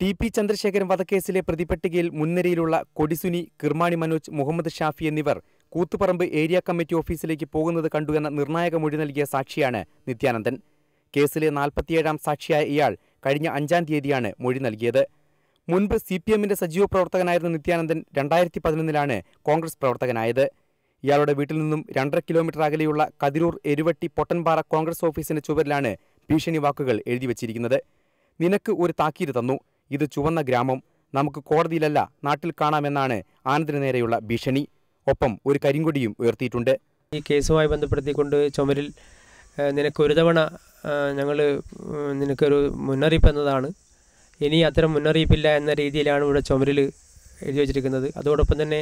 T P Chandrasekharan വധക്കേസിലെ പ്രതിപട്ടികയിൽ മുൻനിരയിലുള്ള കൊടിസുനി കിർമാണി മനോജ് മുഹമ്മദ് ഷാഫി എന്നിവർ കൂത്തുപറമ്പ് ഏരിയ കമ്മിറ്റി ഓഫീസിലേക്ക് പോകുന്നത് കണ്ടു എന്ന നിർണായക മൊഴി നൽകിയ സാക്ഷിയാണ് നിത്യാനന്ദൻ. കേസിലെ നാൽപ്പത്തിയേഴാം സാക്ഷിയായ ഇയാൾ കഴിഞ്ഞ അഞ്ചാം തീയതിയാണ് മൊഴി നൽകിയത്. മുൻപ് സി പി എമ്മിന്റെ സജീവ പ്രവർത്തകനായിരുന്ന നിത്യാനന്ദൻ രണ്ടായിരത്തി പതിനൊന്നിലാണ് കോൺഗ്രസ് പ്രവർത്തകനായത്. ഇയാളുടെ വീട്ടിൽ നിന്നും രണ്ടര കിലോമീറ്റർ അകലെയുള്ള കതിരൂർ എരുവട്ടി പൊട്ടൻപാറ കോൺഗ്രസ് ഓഫീസിന്റെ ചുവരിലാണ് ഭീഷണി വാക്കുകൾ എഴുതിവച്ചിരിക്കുന്നത്. നിനക്ക് ഒരു താക്കീത് തന്നു. ഇത് ചുവന്ന ഗ്രാമം. നമുക്ക് കോടതിയിലല്ല നാട്ടിൽ കാണാമെന്നാണ് ആനന്ദിന് നേരെയുള്ള ഭീഷണി. ഒപ്പം ഒരു കരിങ്കൊടിയും ഉയർത്തിയിട്ടുണ്ട്. ഈ കേസുമായി ബന്ധപ്പെടുത്തിക്കൊണ്ട് ചുമരിൽ ഏഹ്, നിനക്ക് ഒരു തവണ ഞങ്ങൾ നിനക്കൊരു മുന്നറിയിപ്പ് എന്നതാണ്. ഇനി അത്തരം മുന്നറിയിപ്പില്ല എന്ന രീതിയിലാണ് ഇവിടെ ചുമരിൽ എഴുതി വച്ചിരിക്കുന്നത്. അതോടൊപ്പം തന്നെ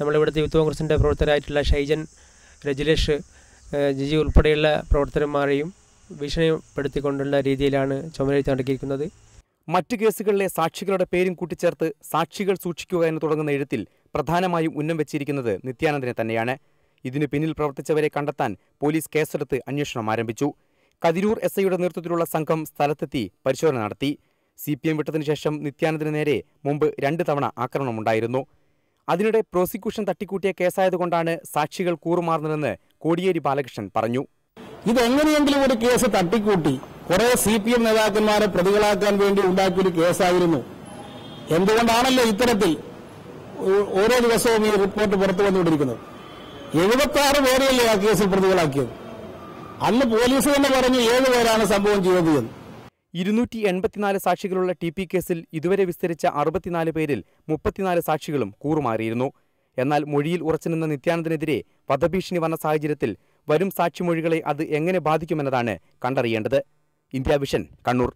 നമ്മളിവിടുത്തെ യൂത്ത് കോൺഗ്രസിന്റെ പ്രവർത്തകരായിട്ടുള്ള ഷൈജൻ രജിലേഷ് ജിജി ഉൾപ്പെടെയുള്ള പ്രവർത്തകന്മാരെയും ഭീഷണിപ്പെടുത്തിക്കൊണ്ടുള്ള രീതിയിലാണ് ചുമരെഴുത്ത് നടക്കിയിരിക്കുന്നത് മറ്റു കേസുകളിലെ സാക്ഷികളുടെ പേരും കൂട്ടിച്ചേർത്ത് സാക്ഷികൾ സൂക്ഷിക്കുക എന്ന് തുടങ്ങുന്ന എഴുത്തിൽ പ്രധാനമായും ഉന്നം വെച്ചിരിക്കുന്നത് നിത്യാനന്ദനെ തന്നെയാണ്. ഇതിനു പിന്നിൽ പ്രവർത്തിച്ചവരെ കണ്ടെത്താൻ പോലീസ് കേസെടുത്ത് അന്വേഷണം ആരംഭിച്ചു. കതിരൂർ എസ് ഐയുടെ നേതൃത്വത്തിലുള്ള സംഘം സ്ഥലത്തെത്തി പരിശോധന നടത്തി. സി പി എം വിട്ടതിനു ശേഷം നിത്യാനന്ദന് നേരെ മുമ്പ് രണ്ട് തവണ ആക്രമണമുണ്ടായിരുന്നു അതിനിടെ പ്രോസിക്യൂഷൻ തട്ടിക്കൂട്ടിയ കേസായതുകൊണ്ടാണ് സാക്ഷികൾ കൂറുമാറുന്നതെന്ന് കോടിയേരി ബാലകൃഷ്ണൻ പറഞ്ഞു. ഇതെങ്ങനെയെങ്കിലും ഒരു കേസ് തട്ടിക്കൂട്ടി കുറെ സി പി എം നേതാക്കന്മാരെ പ്രതികളാക്കാൻ വേണ്ടി ഉണ്ടാക്കിയൊരു കേസായിരുന്നു. എന്തുകൊണ്ടാണല്ലോ ഇത്തരത്തിൽ ഓരോ ദിവസവും ഈ റിപ്പോർട്ട് പുറത്തു വന്നുകൊണ്ടിരിക്കുന്നത്? എഴുപത്തി പേരെയല്ലേ ആ കേസിൽ പ്രതികളാക്കിയത്? അന്ന് പോലീസ് തന്നെ പറഞ്ഞു ഏഴ് പേരാണ് സംഭവം ചെയ്തത് എന്ന്. ഇരുന്നൂറ്റി എൺപത്തിനാല് സാക്ഷികളുള്ള ടി പി കേസിൽ ഇതുവരെ വിസ്തരിച്ച അറുപത്തിനാല് പേരിൽ മുപ്പത്തിനാല് സാക്ഷികളും കൂറുമാറിയിരുന്നു. എന്നാൽ മൊഴിയിൽ ഉറച്ചുനിന്ന നിത്യാനന്ദനെതിരെ വധഭീഷണി വന്ന സാഹചര്യത്തിൽ വരും സാക്ഷിമൊഴികളെ അത് എങ്ങനെ ബാധിക്കുമെന്നതാണ് കണ്ടറിയേണ്ടത്. India vision Kannur.